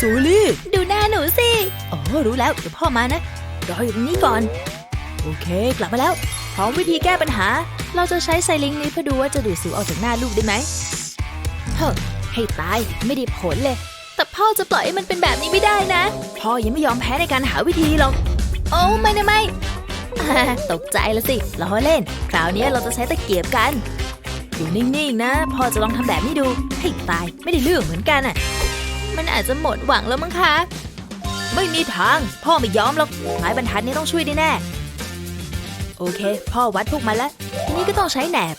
จูลี่ ดูหน้าหนูสิ อ๋อ รู้แล้ว เดี๋ยวพ่อมานะ รออยู่ตรงนี้ก่อน โอเค กลับมาแล้ว พร้อมวิธีแก้ปัญหา เราจะใช้ไซลิงนี้เพื่อดูว่าจะดูดสิวออกจากหน้าลูกได้ไหมเฮ้อให้ตาย ไม่ได้ผลเลย แต่พ่อจะปล่อยให้มันเป็นแบบนี้ไม่ได้นะ พ่อยังไม่ยอมแพ้ในการหาวิธีหรอก โอ้ไม่นะไม่อ่าตกใจแล้วสิล้อเล่น คราวนี้เราจะใช้ตะเกียบกัน อยู่นิ่งๆนะพ่อจะลองทำแบบนี้ดูให้ตายไม่ได้เรื่องเหมือนกันอะ มันอาจจะหมดหวังแล้วมั้งคะ ไม่มีทาง พ่อไม่ยอมหรอกไม้บรรทัดนี้ต้องช่วยได้แน่ โอเค พ่อวัดพวกมันแล้วทีนี้ก็ต้องใช้แหนบ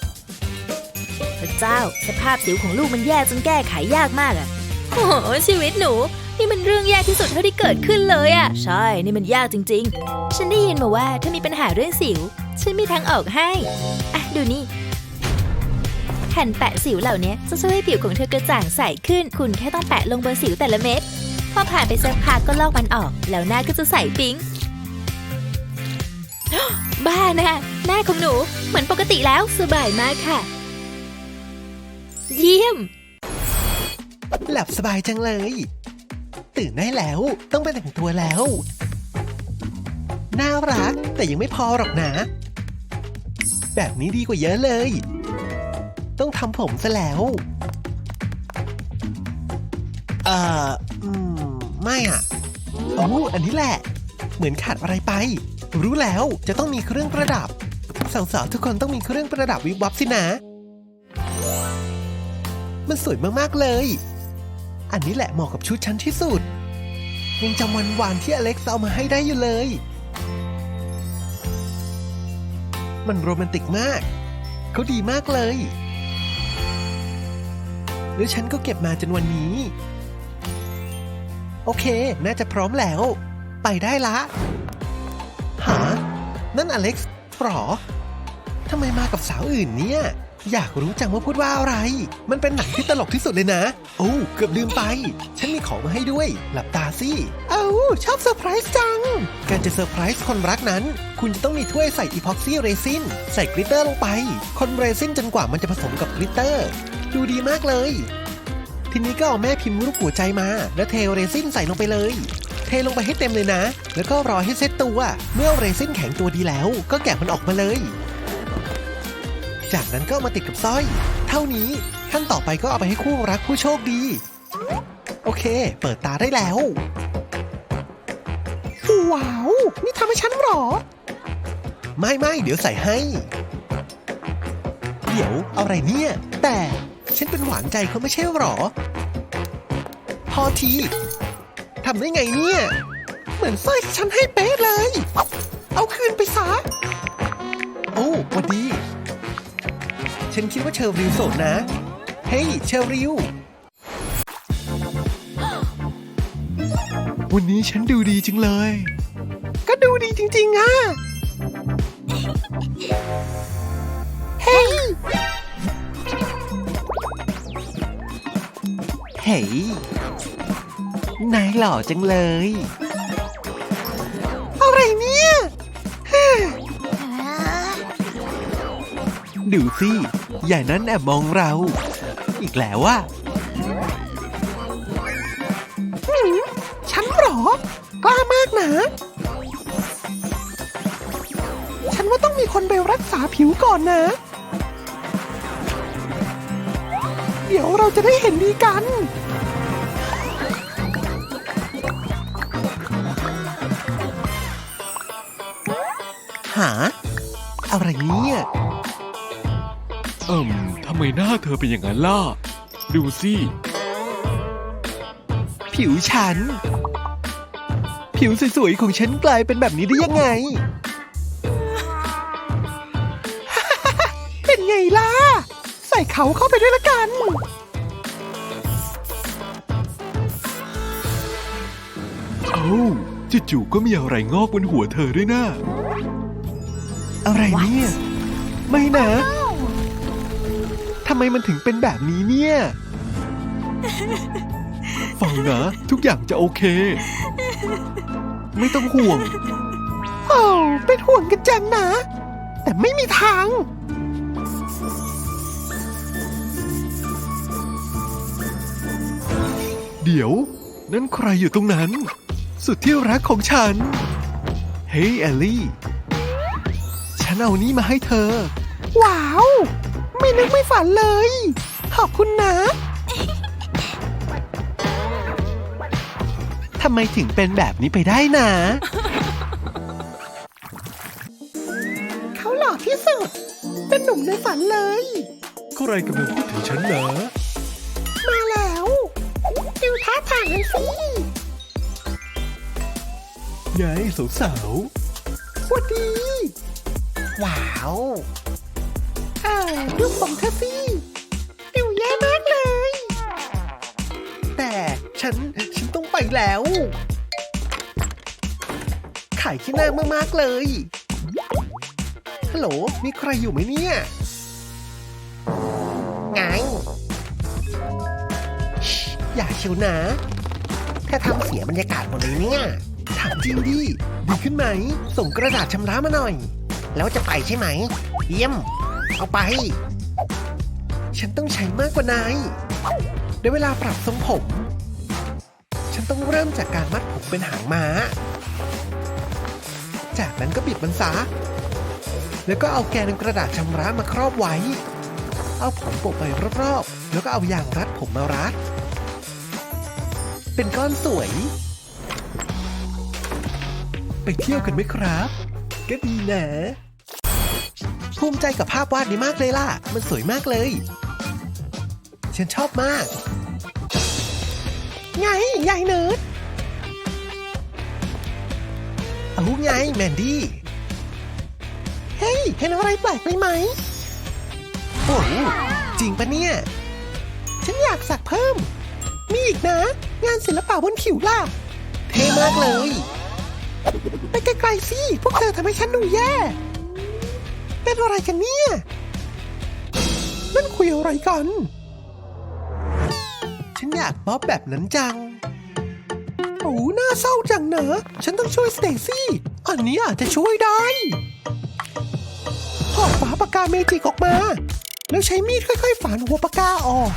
พระเจ้าสภาพสิวของลูกมันแย่จนแก้ไขยากมากอะโอ้โหชีวิตหนู นี่มันเรื่องแย่ที่สุดเท่าที่เกิดขึ้นเลยอะใช่ นี่มันยากจริง ๆ ฉันได้ยินมาว่าถ้ามีปัญหาเรื่องสิว ฉันมีทางออกให้ อะ ดูนี่ ผ่นแปะสิวเหล่านี้จะช่วยให้ผิวของเธอกระจ่างใสขึ้น คุณแค่ต้องแปะลงบนสิวแต่ละเม็ด พอผ่านไปสักพักก็ลอกมันออก แล้วหน้าก็จะใสปิ๊ง บ้านะหน้าของหนูเหมือนปกติแล้วสบายมากค่ะ เยี่ยม หลับสบายจังเลย ตื่นได้แล้ว ต้องไปแต่งตัวแล้ว น่ารักแต่ยังไม่พอหรอกนะ แบบนี้ดีกว่าเยอะเลย ต้องทำผมซะแล้วเอ่ออืมไม่อะโอ้อันนี้แหละ เหมือนขาดอะไรไป รู้แล้วจะต้องมีเครื่องประดับสาวๆทุกคนต้องมีเครื่องประดับวิบวับสินะ มันสวยมากๆเลย อันนี้แหละเหมาะกับชุดฉันที่สุด ยังจำวันวานที่อเล็กซ์เอามาให้ได้อยู่เลย มันโรแมนติกมาก เขาดีมากเลย แล้วฉันก็เก็บมาจนวันนี้ โอเค น่าจะพร้อมแล้ว ไปได้ละ หา นั่นอเล็กซ์หรอทำไมมากับสาวอื่นเนี่ย อยากรู้จังว่าพูดว่าอะไร มันเป็นหนังที่ตลกที่สุดเลยนะ โอ้เกือบลืมไป ฉันมีของมาให้ด้วย หลับตาสิเอ้าชอบเซอร์ไพรส์จัง การจะเซอร์ไพรส์คนรักนั้น คุณจะต้องมีถ้วยใส่อีพ็อกซี่เรซิน ใส่กลิตเตอร์ลงไป คนเรซินจนกว่ามันจะผสมกับกลิตเตอร์ ดูดีมากเลย ทีนี้ก็เอาแม่พิมพ์รูปหัวใจมา แล้วเทเรซินใส่ลงไปเลย เทลงไปให้เต็มเลยนะ แล้วก็รอให้เซตตัว เมื่อเรซินแข็งตัวดีแล้ว ก็แกะมันออกมาเลย จากนั้นก็มาติดกับสร้อย เท่านี้ขั้นต่อไปก็เอาไปให้คู่รักผู้โชคดี โอเค เปิดตาได้แล้ว ว้าว นี่ทำให้ฉันหรอ ไม่ไม่เดี๋ยวใส่ให้ เดี๋ยวเอาอะไรเนี่ย แต่ ฉันเป็นหวานใจเขาไม่ใช่หรอ พอทีทำได้ไงเนี่ย เหมือนสร้อยที่ฉันให้เป๊ะเลย เอาคืนไปซะ โอ้หวันดี ฉันคิดว่าเชอริวโสดนะ เฮ้ยเชอริว วันนี้ฉันดูดีจังเลย ก็ดูดีจริง ๆ อะ เฮ้ย นายหล่อจังเลย อะไรเนี่ย ดูสิใหญ่นั้นแอบมองเรา อีกแล้วว่าฉันหรอกล้ามากนะ ฉันว่าต้องมีคนไปรักษาผิวก่อนนะ เดี๋ยวเราจะได้เห็นดีกันหาอะไรเนี่ยเอิ่มทำไมหน้าเธอเป็นอย่างนั้นล่ะ ดูสิ ผิวฉัน ผิวสวยๆของฉันกลายเป็นแบบนี้ได้ยังไง เป็นไงล่ะใส่เขาเข้าไปด้วยละกัน เอ้าจู่ๆก็มีอะไรงอกบนหัวเธอด้วยนะอะไรเนี่ย ไม่นะทำไมมันถึงเป็นแบบนี้เนี่ย ฟังนะ ทุกอย่างจะโอเค ไม่ต้องห่วง โอ้ เป็นห่วงกันจังนะ แต่ไม่มีทาง เดี๋ยว นั่นใครอยู่ตรงนั้น สุดที่รักของฉัน เฮ้ยแอลลี่ ฉันเอานี่มาให้เธอ ว้าว ไม่นึกไม่ฝันเลย ขอบคุณนะ ทำไมถึงเป็นแบบนี้ไปได้นะ เขาหล่อที่สุด เป็นหนุ่มในฝันเลย ใครกำลังพูดถึงฉันเหรอ ไงสาวๆสวัสดี ว้าวเออดูผมเธอสิดูแย่มากเลย แต่ฉัน ฉันต้องไปแล้ว ขายขี้หน้ามากๆเลย ฮัลโหล มีใครอยู่ไหมเนี่ย ไงชิอย่าเชียวนะ ถ้าทำเสียบรรยากาศหมดเลยเนี่ยถาม จริงดิ ดีขึ้นไหม ส่งกระดาษชำระมาหน่อย แล้วจะไปใช่ไหม เยี่ยม เอาไป ฉันต้องใช้มากกว่านายได้เวลาปรับทรงผม ฉันต้องเริ่มจากการมัดผมเป็นหางม้า จากนั้นก็บิดมันซะ แล้วก็เอาแกนกระดาษชำระมาครอบไว้ เอาผมโปะไปรอบๆ แล้วก็เอายางรัดผมมารัด เป็นก้อนสวย ไปเที่ยวกันไหมครับ ก็ดีนะ ภูมิใจกับภาพวาดนี้มากเลยล่ะ มันสวยมากเลย ฉันชอบมาก ไงยายเนิร์ดเอาไงแมนดี้ เฮ้ย เห็นอะไรแปลกไปไหม โอ้โหจริงปะเนี่ย ฉันอยากสักเพิ่ม มีอีกนะ งานศิลปะบนผิวล่ะ เท่มากเลย ไปไกลๆสิ พวกเธอทำให้ฉันดูแย่ เป็นอะไรกันเนี่ย นั่นคุยอะไรกัน ฉันอยากบ๊อบแบบนั้นจัง โอ้น่าเศร้าจังเนอะ ฉันต้องช่วยสเตซี่ อันนี้อาจจะช่วยได้หอบฝาปากกาเมจิกออกมา แล้วใช้มีดค่อยๆ ฝานหัวปากกาออก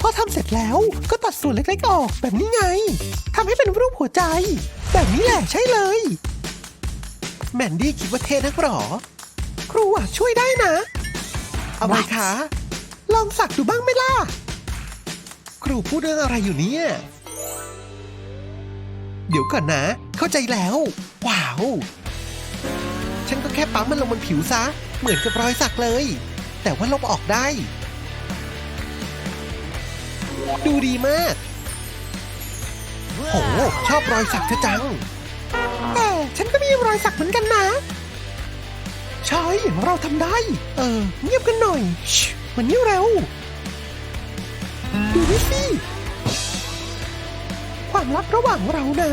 พอทำเสร็จแล้วก็ตัดส่วนเล็กๆออกแบบนี้ไงทำให้เป็นรูปหัวใจ แบบนี้แหละใช่เลย แมนดี้คิดว่าเท่นักหรอ ครูอาจช่วยได้นะ เอาไหมคะลองสักดูบ้างไหมล่ะ ครูพูดเรื่องอะไรอยู่เนี่ย เดี๋ยวก่อนนะ เข้าใจแล้ว ว้าว ฉันก็แค่ปั๊มมันลงบนผิวซะ เหมือนกับรอยสักเลย แต่ว่าลบออกได้ ดูดีมาก โห ชอบรอยสักเธอจัง แต่ฉันก็มีรอยสักเหมือนกันนะ ใช่เราทำได้ เออ เงียบกันหน่อยชิมันนี่เร็ว ดูนี่สิ ความลับระหว่างเรานะ